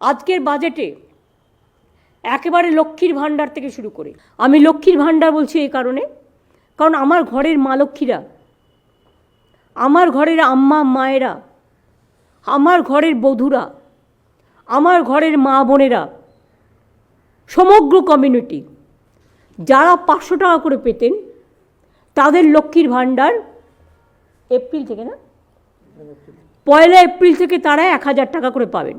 আজকের বাজেটে একেবারে লক্ষ্মীর ভাণ্ডার থেকে শুরু করে। আমি লক্ষ্মীর ভাণ্ডার বলছি এই কারণে, কারণ আমার ঘরের মা লক্ষ্মীরা, আমার ঘরের আম্মা মায়েরা, আমার ঘরের বধূরা, আমার ঘরের মা বোনেরা, সমগ্র কমিউনিটি যারা পাঁচশো টাকা করে পেতেন, তাদের লক্ষ্মীর ভাণ্ডার এপ্রিল থেকে না? পয়লা এপ্রিল থেকে তারা এক হাজার টাকা করে পাবেন।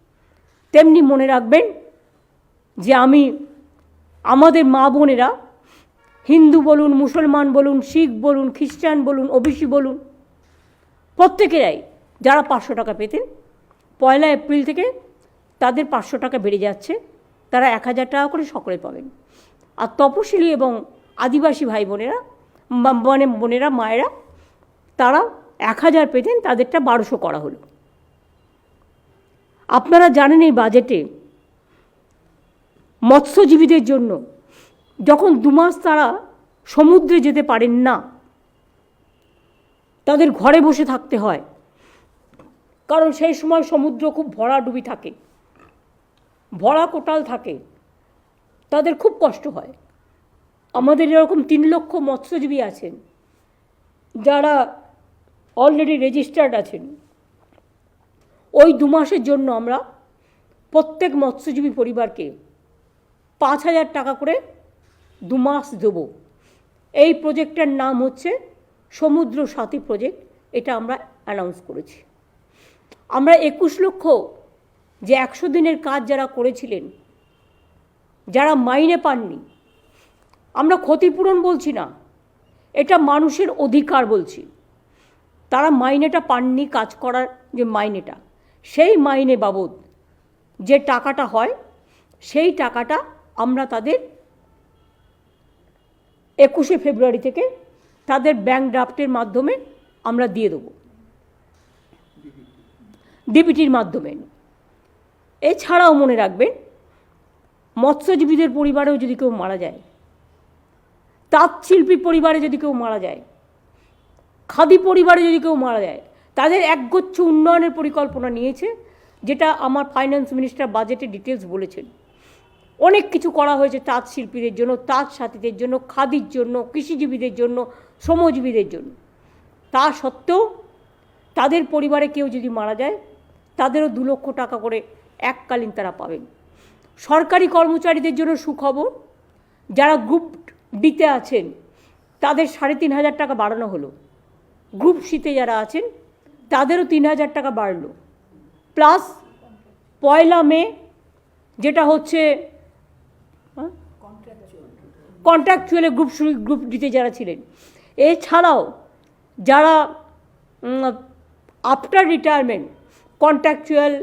তেমনি মনে রাখবেন যে আমি, আমাদের মা বোনেরা, হিন্দু বলুন, মুসলমান বলুন, শিখ বলুন, খ্রিস্টান বলুন, ওবিসি বলুন, প্রত্যেকেরাই যারা পাঁচশো টাকা পেতেন, পয়লা এপ্রিল থেকে তাদের পাঁচশো টাকা বেড়ে যাচ্ছে, তারা এক হাজার টাকা করে সকলে পাবেন। আর তপশিলি এবং আদিবাসী ভাই বোনেরা মানে বোনেরা, মায়েরা, তারা এক হাজার পেতেন, তাদেরটা বারোশো করা হলো। আপনারা জানেন এই বাজেটে মৎস্যজীবীদের জন্য যখন দু মাস তারা সমুদ্রে যেতে পারেন না, তাদের ঘরে বসে থাকতে হয়। কারণ সেই সময় সমুদ্র খুব ভরাডুবি থাকে, ভরা কোটাল থাকে, তাদের খুব কষ্ট হয়। আমাদের এরকম তিন লক্ষ মৎস্যজীবী আছেন, যারা অলরেডি রেজিস্টার্ড আছেন। ওই দু মাসের জন্য আমরা প্রত্যেক মৎস্যজীবী পরিবারকে পাঁচ হাজার টাকা করে দু মাস দেব। এই প্রজেক্টের নাম হচ্ছে সমুদ্র সাথী প্রজেক্ট। এটা আমরা অ্যানাউন্স করেছি। আমরা একুশ লক্ষ যে একশো দিনের কাজ যারা করেছিলেন, যারা মাইনে পাননি, আমরা ক্ষতিপূরণ বলছি না, এটা মানুষের অধিকার বলছি। তারা মাইনেটা পাননি, কাজ করার যে মাইনেটা সেই মাইনে বাবদ যে টাকাটা হয়, সেই টাকাটা আমরা তাদের একুশে ফেব্রুয়ারি থেকে তাদের ব্যাংক ড্রাফটের মাধ্যমে আমরা দিয়ে দেবো। ডিবিটির মাধ্যমে। এছাড়াও মনে রাখবেন, মৎস্যজীবীদের পরিবারেও যদি কেউ মারা যায় তাঁত শিল্পী পরিবারে যদি কেউ মারা যায়, খাদি পরিবারে যদি কেউ মারা যায় তাদের একগুচ্ছ উন্নয়নের পরিকল্পনা নিয়েছে, যেটা আমার ফাইন্যান্স মিনিস্টার বাজেটে ডিটেলস বলেছেন। অনেক কিছু করা হয়েছে তাঁত শিল্পীদের জন্য, তাঁত সাথীদের জন্য, খাদির জন্য, কৃষিজীবীদের জন্য, শ্রমজীবীদের জন্য। তা সত্ত্বেও তাদের পরিবারে কেউ যদি মারা যায়, তাদেরও দু লক্ষ টাকা করে এককালীন তারা পাবেন। সরকারি কর্মচারীদের জন্য সুখবর, যারা গ্রুপ ডিতে আছেন, তাদের সাড়ে তিন হাজার টাকা বাড়ানো হলো। গ্রুপ সিতে যারা আছেন তাদেরও তিন হাজার টাকা বাড়লো। প্লাস পয়লা মে, যেটা হচ্ছে কন্ট্রাকচুয়ালে গ্রুপ গ্রুপ ডিতে যারা ছিলেন। এছাড়াও যারা আফটার রিটায়ারমেন্ট কন্ট্রাকচুয়াল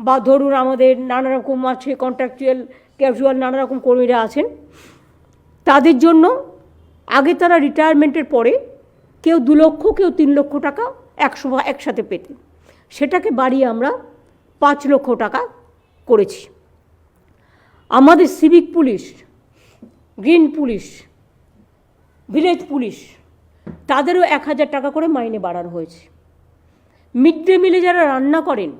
বা ধরুন আমাদের নানা রকম আছে কন্ট্রাকচুয়াল ক্যাজুয়াল নানা রকম কর্মীরা আছেন, তাদের জন্য আগে তারা রিটায়ারমেন্টের পরে কেউ দু লক্ষ, কেউ তিন লক্ষ টাকা একশো একসাথে পেতে। সেটাকে বাড়িয়ে আমরা পাঁচ লক্ষ টাকা করেছি। আমাদের civic police green police village police, তাদেরও এক হাজার টাকা করে মাইনে বাড়ানো হয়েছে। মিড ডে মিলে যারা রান্না করেন,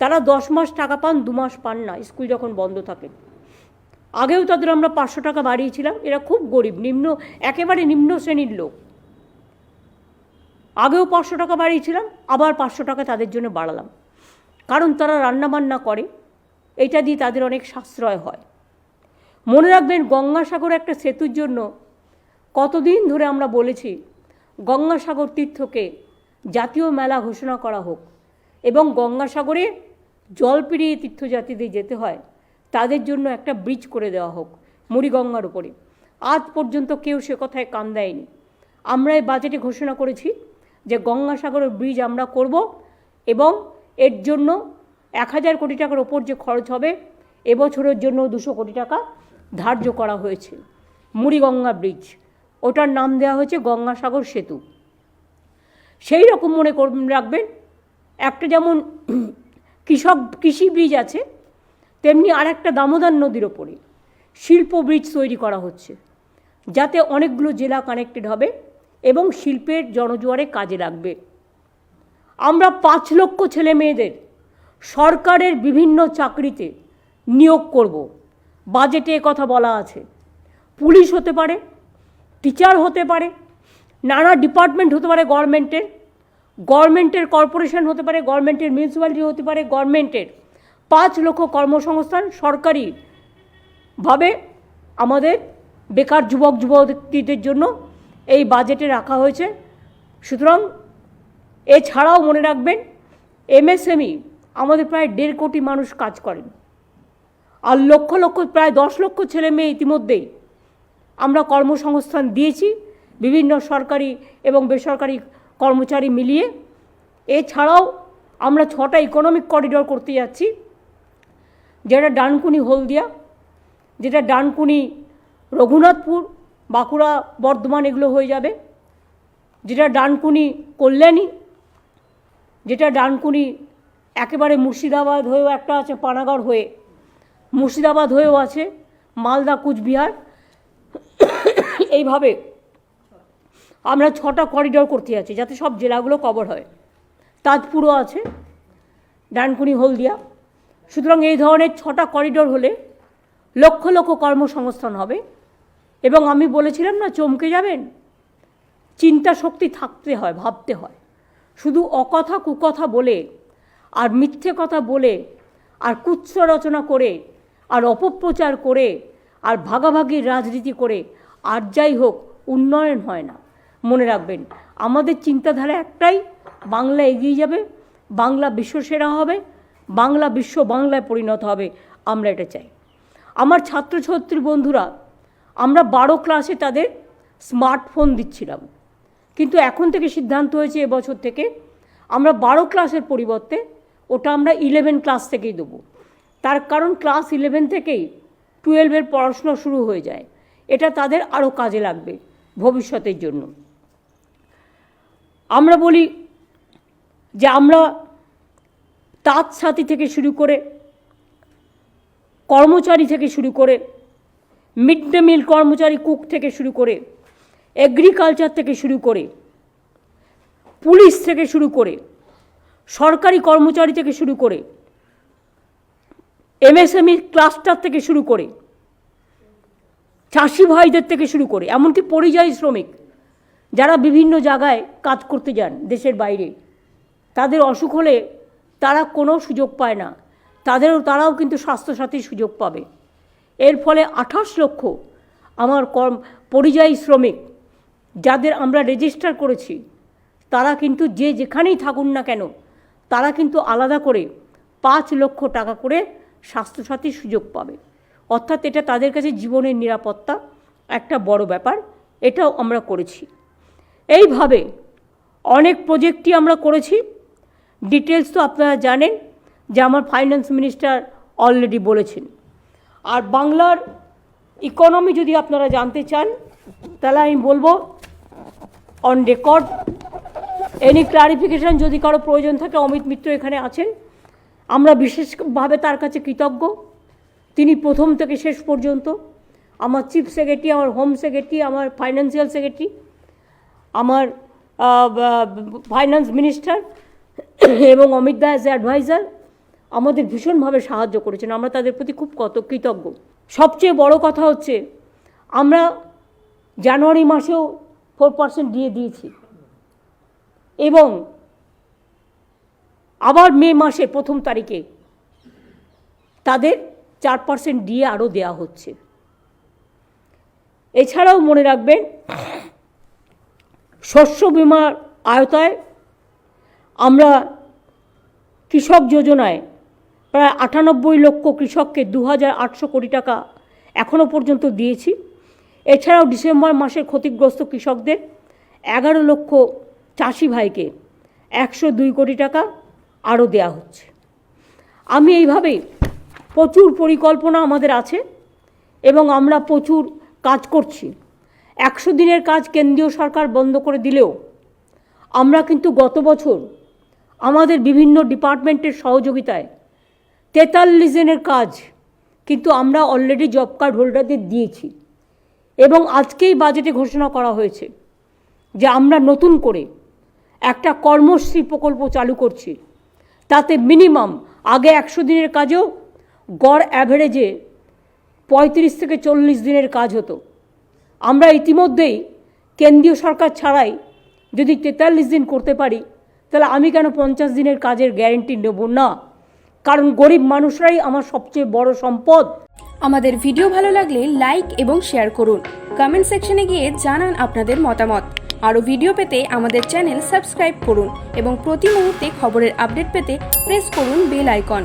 তারা দশ মাস টাকা পান, দু মাস পান না, স্কুল যখন বন্ধ থাকে। আগেও তাদের আমরা পাঁচশো টাকা বাড়িয়েছিলাম, এরা খুব গরিব, নিম্ন, একেবারে নিম্ন শ্রেণির লোক। আগেও পাঁচশো টাকা বাড়িয়েছিলাম, আবার পাঁচশো টাকা তাদের জন্য বাড়ালাম। কারণ তারা রান্নাবান্না করে, এটা দিয়ে তাদের অনেক সাশ্রয় হয়। মনে রাখবেন গঙ্গাসাগর একটা সেতুর জন্য কতদিন ধরে আমরা বলেছি, গঙ্গাসাগর তীর্থকে জাতীয় মেলা ঘোষণা করা হোক এবং গঙ্গাসাগরে জল পেরিয়ে তীর্থযাত্রীদের যেতে হয়, তাদের জন্য একটা ব্রিজ করে দেওয়া হোক মুড়িগঙ্গার উপরে। আজ পর্যন্ত কেউ সে কথায় কান দেয়নি। আমরা এই বাজেটে ঘোষণা করেছি যে গঙ্গাসাগরের ব্রিজ আমরা করব এবং এর জন্য এক হাজার কোটি টাকার ওপর যে খরচ হবে, এবছরের জন্য দুশো কোটি টাকা ধার্য করা হয়েছে। মুড়িগঙ্গা ব্রিজ ওটার নাম দেওয়া হয়েছে গঙ্গাসাগর সেতু। সেই রকম মনে কর, রাখবেন, একটা যেমন কৃষক, কৃষি ব্রিজ আছে, তেমনি আর একটা দামোদর নদীর ওপরে শিল্প ব্রিজ তৈরি করা হচ্ছে, যাতে অনেকগুলো জেলা কানেক্টেড হবে। এবং শিল্পের জনজোয়ারে কাজে লাগবে। আমরা পাঁচ লক্ষ ছেলে মেয়েদের সরকারের বিভিন্ন চাকরিতে নিয়োগ করব। বাজেটে কথা বলা আছে। পুলিশ হতে পারে, টিচার হতে পারে, নানা ডিপার্টমেন্ট হতে পারে গভর্নমেন্টের গভর্নমেন্টের কর্পোরেশন হতে পারে, গভর্নমেন্টের মিউনিসিপ্যালিটি হতে পারে, গভর্নমেন্টের পাঁচ লক্ষ কর্মসংস্থান সরকারিভাবে আমাদের বেকার যুবক, যুবতীদের জন্য এই বাজেটে রাখা হয়েছে। সুতরাং এছাড়াও মনে রাখবেন, এমএসএমই আমাদের প্রায় দেড় কোটি মানুষ কাজ করেন। আর লক্ষ লক্ষ, প্রায় দশ লক্ষ ছেলে মেয়ে ইতিমধ্যেই আমরা কর্মসংস্থান দিয়েছি বিভিন্ন সরকারি এবং বেসরকারি কর্মচারী মিলিয়ে। এছাড়াও আমরা ছটা ইকোনমিক করিডোর করতে যাচ্ছি, যেটা ডানকুনি হলদিয়া, যেটা ডানকুনি রঘুনাথপুর বাঁকুড়া, বর্ধমান এগুলো হয়ে যাবে। যেটা ডানকুনি কল্যাণী, যেটা ডানকুনি একেবারে মুর্শিদাবাদ হয়েও একটা আছে, পানাগড় হয়ে। মুর্শিদাবাদ হয়েও আছে, মালদা, কুচবিহার। এইভাবে আমরা ছটা করিডোর করতে যাচ্ছি, যাতে সব জেলাগুলো কভার হয়। তাজপুরও আছে, ডানকুনি, হলদিয়া। সুতরাং এই ধরনের ছটা করিডোর হলে লক্ষ লক্ষ কর্মসংস্থান হবে। এবং আমি বলেছিলাম না, চমকে যাবেন? চিন্তা শক্তি থাকতে হয়, ভাবতে হয়। শুধু অকথা কুকথা বলে, আর মিথ্যে কথা বলে, আর কুৎস রচনা করে, আর অপপ্রচার করে, আর ভাগাভাগির রাজনীতি করে, আর যাই হোক, উন্নয়ন হয় না। মনে রাখবেন, আমাদের চিন্তাধারা একটাই, বাংলা এগিয়ে যাবে, বাংলা বিশ্বসেরা হবে, বাংলা বিশ্ব বাংলায় পরিণত হবে, আমরা এটা চাই। আমার ছাত্রছাত্রী বন্ধুরা আমরা বারো ক্লাসে তাদের স্মার্টফোন দিচ্ছিলাম। কিন্তু এখন থেকে সিদ্ধান্ত হয়েছে এবছর থেকে আমরা বারো ক্লাসের পরিবর্তে ওটা আমরা ইলেভেন ক্লাস থেকেই দেবো। তার কারণ ক্লাস ইলেভেন থেকেই টুয়েলভের পড়াশোনা শুরু হয়ে যায়। এটা তাদের আরও কাজে লাগবে ভবিষ্যতের জন্য। আমরা বলি যে আমরা তাঁত সাথী থেকে শুরু করে কর্মচারী থেকে শুরু করে মিড ডে মিল কর্মচারী কুক থেকে শুরু করে এগ্রিকালচার থেকে শুরু করে, পুলিশ থেকে শুরু করে, সরকারি কর্মচারী থেকে শুরু করে এমএসএমই ক্লাস্টার থেকে শুরু করে, চাষি ভাইদের থেকে শুরু করে, এমনকি পরিযায়ী শ্রমিক, যারা বিভিন্ন জায়গায় কাজ করতে যান দেশের বাইরে, তাদের অসুখ হলে তারা কোনো সুযোগ পায় না। তাদেরও, তারাও কিন্তু স্বাস্থ্যসাথীর সুযোগ পাবে। এর ফলে আঠাশ লক্ষ আমার কর্ম পরিযায়ী শ্রমিক যাদের আমরা রেজিস্টার করেছি, তারা কিন্তু যে যেখানেই থাকুন না কেন, তারা কিন্তু আলাদা করে পাঁচ লক্ষ টাকা করে স্বাস্থ্যসাথীর সুযোগ পাবে। অর্থাৎ এটা তাদের কাছে জীবনের নিরাপত্তা একটা বড় ব্যাপার, এটাও আমরা করেছি। এইভাবে অনেক প্রজেক্টই আমরা করেছি। ডিটেলস তো আপনারা জানেন, যে আমার ফাইন্যান্স মিনিস্টার অলরেডি বলেছেন। আর বাংলার ইকোনমি যদি আপনারা জানতে চান, তাহলে আমি বলব অন রেকর্ড এনি ক্লারিফিকেশন যদি কারও প্রয়োজন থাকে, অমিত মিত্র এখানে আছেন। আমরা বিশেষভাবে তার কাছে কৃতজ্ঞ। তিনি প্রথম থেকে শেষ পর্যন্ত। আমার চিফ সেক্রেটারি আমার হোম সেক্রেটারি আমার ফাইন্যান্সিয়াল সেক্রেটারি আমার ফাইন্যান্স মিনিস্টার এবং অমিত দা অ্যাজ অ্যাডভাইজার আমাদের ভীষণভাবে সাহায্য করেছেন। আমরা তাদের প্রতি খুব কত কৃতজ্ঞ। সবচেয়ে বড় কথা হচ্ছে, আমরা জানুয়ারি মাসেও ফোর পার্সেন্ট দিয়ে দিয়েছি। এবং আবার মে মাসে প্রথম তারিখে তাদের চার পার্সেন্ট দিয়ে আরও দেওয়া হচ্ছে। এছাড়াও মনে রাখবেন, শস্য বিমার আয়তায় আমরা কৃষক যোজনায় প্রায় আটানব্বই লক্ষ কৃষককে দু হাজার আটশো কোটি টাকা এখনও পর্যন্ত দিয়েছি। এছাড়াও ডিসেম্বর মাসের ক্ষতিগ্রস্ত কৃষকদের এগারো লক্ষ চাষি ভাইকে একশো দুই কোটি টাকা আরও দেওয়া হচ্ছে। আমি এইভাবে প্রচুর পরিকল্পনা আমাদের আছে এবং আমরা প্রচুর কাজ করছি। একশো দিনের কাজ কেন্দ্রীয় সরকার বন্ধ করে দিলেও আমরা কিন্তু গত বছর আমাদের বিভিন্ন ডিপার্টমেন্টের সহযোগিতায় তেতাল্লিশ দিনের কাজ, কিন্তু আমরা অলরেডি জব কার্ড হোল্ডারদের দিয়েছি। এবং আজকেই বাজেটে ঘোষণা করা হয়েছে যে আমরা নতুন করে একটা কর্মশ্রী প্রকল্প চালু করছি। তাতে মিনিমাম আগে একশো দিনের কাজেও গড় অ্যাভারেজে পঁয়ত্রিশ থেকে চল্লিশ দিনের কাজ হতো। আমরা ইতিমধ্যেই কেন্দ্রীয় সরকার ছাড়াই যদি তেতাল্লিশ দিন করতে পারি, তাহলে আমি কেন পঞ্চাশ দিনের কাজের গ্যারেন্টি নেব না? কারণ গরিব মানুষরাই আমার সবচেয়ে বড় সম্পদ। আমাদের ভিডিও ভালো লাগলে লাইক এবং শেয়ার করুন। কমেন্ট সেকশনে গিয়ে জানান আপনাদের মতামত। আরও ভিডিও পেতে আমাদের চ্যানেল সাবস্ক্রাইব করুন এবং প্রতি মুহূর্তে খবরের আপডেট পেতে প্রেস করুন বেল আইকন।